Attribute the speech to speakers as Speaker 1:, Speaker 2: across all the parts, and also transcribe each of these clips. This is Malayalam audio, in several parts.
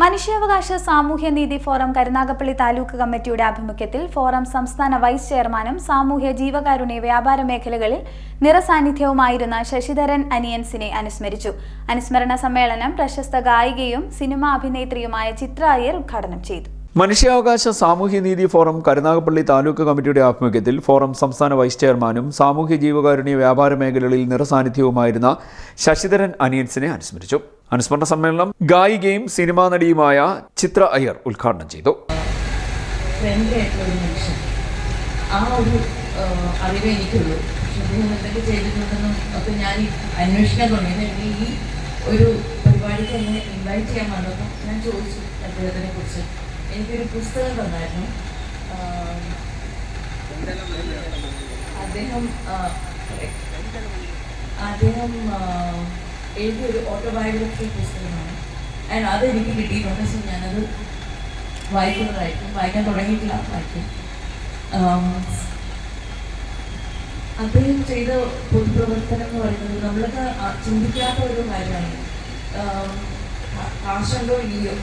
Speaker 1: മനുഷ്യാവകാശ സാമൂഹ്യനീതി ഫോറം കരുനാഗപ്പള്ളി താലൂക്ക് കമ്മിറ്റിയുടെ ആഭിമുഖ്യത്തിൽ ഫോറം സംസ്ഥാന വൈസ് ചെയർമാനും സാമൂഹ്യ ജീവകാരുണ്യ വ്യാപാര മേഖലകളിൽ നിറസാന്നിധ്യവുമായിരുന്ന ശശിധരൻ അനിയൻസിനെ അനുസ്മരിച്ചു. അനുസ്മരണ സമ്മേളനം പ്രശസ്ത ഗായികയും സിനിമാ അഭിനേത്രിയുമായ ചിത്ര അയ്യർ ഉദ്ഘാടനം ചെയ്തു.
Speaker 2: മനുഷ്യാവകാശ സാമൂഹ്യനീതി ഫോറം കരുനാഗപ്പള്ളി താലൂക്ക് കമ്മിറ്റിയുടെ ആഭിമുഖ്യത്തിൽ ഫോറം സംസ്ഥാന വൈസ് ചെയർമാനും സാമൂഹ്യ ജീവകാരുണ്യ വ്യാപാര മേഖലകളിൽ നിറസാന്നിധ്യവുമായിരുന്ന ശശിധരൻ അനിയൻസിനെ അനുസ്മരിച്ചു. അനുസ്മരണ സമ്മേളനം ഗായികയും സിനിമാ നടിയുമായ ചിത്ര അയ്യർ ഉദ്ഘാടനം ചെയ്തു.
Speaker 3: ആ ഒരു ഞാൻ ഈ ഒരു പരിപാടിക്ക് എന്നെ ഇൻവൈറ്റ് ചെയ്യാൻ വന്നപ്പോൾ ഞാൻ ചോദിച്ചു അദ്ദേഹത്തിനെ കുറിച്ച്. എനിക്കൊരു പുസ്തകം തന്നായിരുന്നു. അദ്ദേഹം അദ്ദേഹം ആ, എഴുതിയൊരു ഓട്ടോബയോഗ്രഫി പുസ്തകമാണ്. ആൻഡ് അത് എനിക്ക് കിട്ടിയിട്ടുണ്ട്. സോ ഞാനത് വായിക്കുന്നതായിരിക്കും. വായിക്കാൻ തുടങ്ങിയിട്ടില്ല. വായിക്കും. അദ്ദേഹം ചെയ്ത പൊതുപ്രവർത്തനം എന്ന് പറയുന്നത് നമ്മളൊക്കെ ചിന്തിക്കാത്ത ഒരു കാര്യമാണ്. കാശുണ്ടോ ഇല്ലയോ?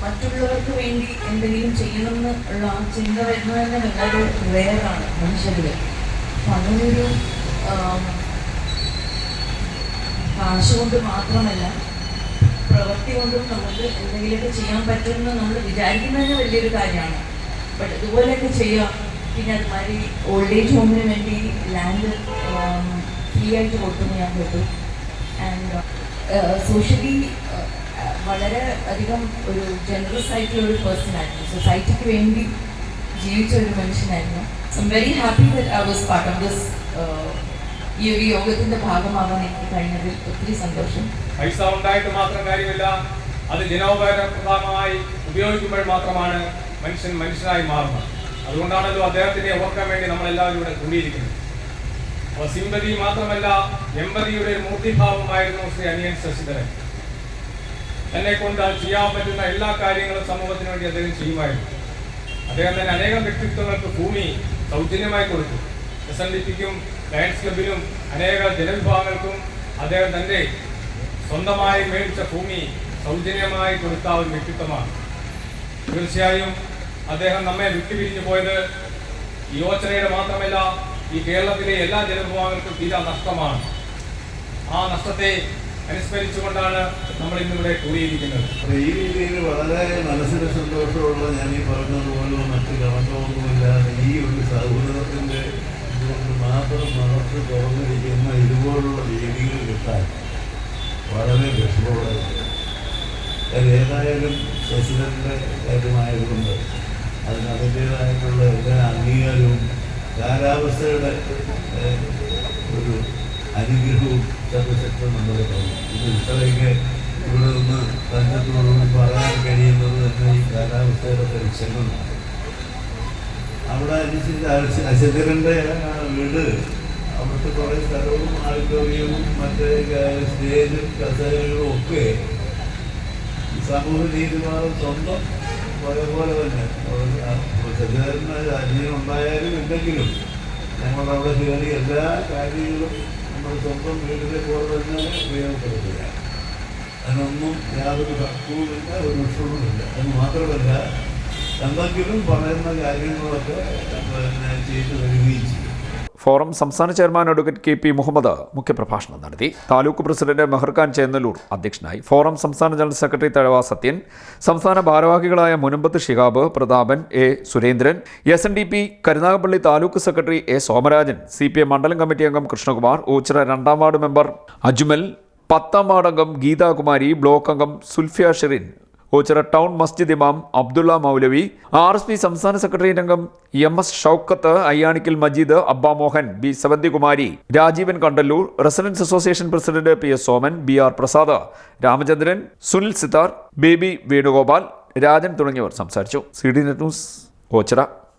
Speaker 3: മറ്റുള്ളവർക്ക് വേണ്ടി എന്തെങ്കിലും ചെയ്യണമെന്ന് ഉള്ള ആ ചിന്ത വരുന്നത് തന്നെ വളരെ റെയറാണ് അപ്പം അങ്ങനെയൊരു കാശ് കൊണ്ട് മാത്രമല്ല പ്രവൃത്തി കൊണ്ടും നമുക്ക് എന്തെങ്കിലുമൊക്കെ ചെയ്യാൻ പറ്റുമെന്ന് നമ്മൾ വിചാരിക്കുന്നത് വലിയൊരു കാര്യമാണ്. ബട്ട് ഇതുപോലെയൊക്കെ ചെയ്യുക പിന്നെ അതുമാതിരി ഓൾഡ് ഏജ് ഹോമിന് വേണ്ടി ലാൻഡ് ഫ്രീ ആയിട്ട് കൊടുക്കുന്നു ഞാൻ കേട്ടു. ആൻഡ് സോഷ്യലി വളരെ അധികം ഒരു ജനറസ് ആയിട്ടുള്ള ഒരു പേഴ്സൺ ആയിരുന്നു. സൊസൈറ്റിക്ക് വേണ്ടി ജീവിച്ച ഒരു മനുഷ്യനായിരുന്നു. I am very happy that I was part of this ഈ ഒരു യോഗത്തിന്റെ ഭാഗമാകാൻ എനിക്ക് കഴിഞ്ഞതിൽ ഒത്തിരി സന്തോഷം.
Speaker 4: പൈസ ഉണ്ടായിട്ട് മാത്രം കാര്യമില്ല അത് ജനോപകാരപ്രദമായി ഉപയോഗിക്കുമ്പോൾ മാത്രമാണ് മനുഷ്യൻ മനുഷ്യനായി മാറുന്നത്. അതുകൊണ്ടാണല്ലോ അദ്ദേഹത്തിനെ ഓർക്കാൻ വേണ്ടി നമ്മൾ എല്ലാവരും ഇവിടെ കൂടിയിരിക്കുന്നത്. അപ്പോൾ സിമ്പതി മാത്രമല്ല എമ്പതിയുടെ മൂർത്തിഭാവമായിരുന്നു ശ്രീ അനിയൻ ശശിധരൻ. എന്നെ കൊണ്ട് ചെയ്യാൻ പറ്റുന്ന എല്ലാ കാര്യങ്ങളും സമൂഹത്തിന് വേണ്ടി അദ്ദേഹം ചെയ്യുമായിരുന്നു. അദ്ദേഹം തന്നെ അനേകം വ്യക്തിത്വങ്ങൾക്ക് ഭൂമി സൗജന്യമായി കൊടുത്തു. എസ് എൻ ഡി പിക്കും ലയൺസ് ക്ലബിനും അനേക ജനവിഭാഗങ്ങൾക്കും അദ്ദേഹം തന്റെ സ്വന്തമായി മേടിച്ച ഭൂമി സൗജന്യമായി കൊടുത്ത ഒരു വ്യക്തിത്വമാണ്. തീർച്ചയായും അദ്ദേഹം നമ്മെ വിട്ടുപിരിഞ്ഞു പോയത് യുവചനയുടെ മാത്രമല്ല ഈ കേരളത്തിലെ എല്ലാ ജനവിഭാഗങ്ങൾക്കും തീരാ നഷ്ടമാണ്. ആ നഷ്ടത്തെ അനുസ്മരിച്ചുകൊണ്ടാണ് നമ്മൾ ഇന്നിവിടെ കൂടിയിരിക്കുന്നത്.
Speaker 5: ഈ രീതിയിൽ വളരെ മനസ്സിന് സന്തോഷമുള്ള ഞാൻ ഈ പറഞ്ഞതുപോലെ മറ്റ് കളങ്കമൊന്നുമില്ലാതെ ഈ ഒരു സൗഹൃദത്തിന്റെ മനസ്സ് തുറന്നിരിക്കുന്ന ഇതുപോലുള്ള രീതികൾ കിട്ടാൻ വളരെ അത് ഏതായാലും ശശിധരന്റെ കാര്യമായതുകൊണ്ട് അതിന് അതിന്റെതായിട്ടുള്ള എല്ലാ അംഗീകാരവും കാലാവസ്ഥയുടെ ഒരു അനുഗ്രഹവും സർവശക്തം നമ്മുടെ തോന്നും ഇത് ഇത്രയൊക്കെ ഇവിടെ നിന്ന് തന്നത്തോടുകൂടി പറയാൻ കഴിയുന്നത് തന്നെ ഈ കാലാവസ്ഥയുടെ പരീക്ഷകളാണ് അവിടെ അനുസരിച്ച് അശതരന്റെ വീട്. അവിടുത്തെ കുറേ സ്ഥലവും ആഡിറ്റോറിയവും മറ്റേ സ്റ്റേജും കസേരകളും ഒക്കെ സമൂഹ രീതിമാർ സ്വന്തം പോലെ തന്നെ. ശരീരത്തിന് അന്യം ഉണ്ടായാലും ഇല്ലെങ്കിലും ഞങ്ങളവിടെ കയറി എല്ലാ കാര്യങ്ങളും നമ്മൾ സ്വന്തം വീടിനെ പോലെ തന്നെ ഉപയോഗപ്പെടുത്തുക. അതിനൊന്നും യാതൊരു തക്കവുമില്ല ഒരു വിഷമവുമില്ല അത് മാത്രമല്ല എന്തെങ്കിലും പറയുന്ന കാര്യങ്ങളൊക്കെ പിന്നെ ചെയ്ത് വരികയും ചെയ്യും.
Speaker 2: ഫോറം സംസ്ഥാന chairman advocate K P Muhammad മുഖ്യപ്രഭാഷണം നടത്തി. താലൂക്ക് പ്രസിഡന്റ് മെഹർഖാൻ ചേന്നലൂർ അധ്യക്ഷനായി. ഫോറം സംസ്ഥാന ജനറൽ സെക്രട്ടറി തഴവ സത്യൻ. സംസ്ഥാന ഭാരവാഹികളായ Munambath Shihab Prathapan A Surendran S N D P Karunagappally taluk secretary A Somarajan C P M മണ്ഡലം കമ്മിറ്റി അംഗം കൃഷ്ണകുമാർ ഊച്ചിറ രണ്ടാം വാർഡ് മെമ്പർ അജ്മൽ പത്താം വാർഡ് അംഗം ഗീതാകുമാരി ബ്ലോക്ക് അംഗം സുൽഫിയ ഷെറിൻ ഓച്ചിറ ടൗൺ മസ്ജിദ് ഇമാം അബ്ദുള്ള മൗലവി ആർ എസ് പി സംസ്ഥാന സെക്രട്ടറി രംഗം M S Shoukath Ayyanikkal Majeed Abba Mohan B Savanthikumari Rajeevan Kandalloor residents association president P S Soman B R Prasad Ramachandran Sunil Sithar Baby Venugopal Rajan തുടങ്ങിയവർ സംസാരിച്ചു. C D net news Oachira.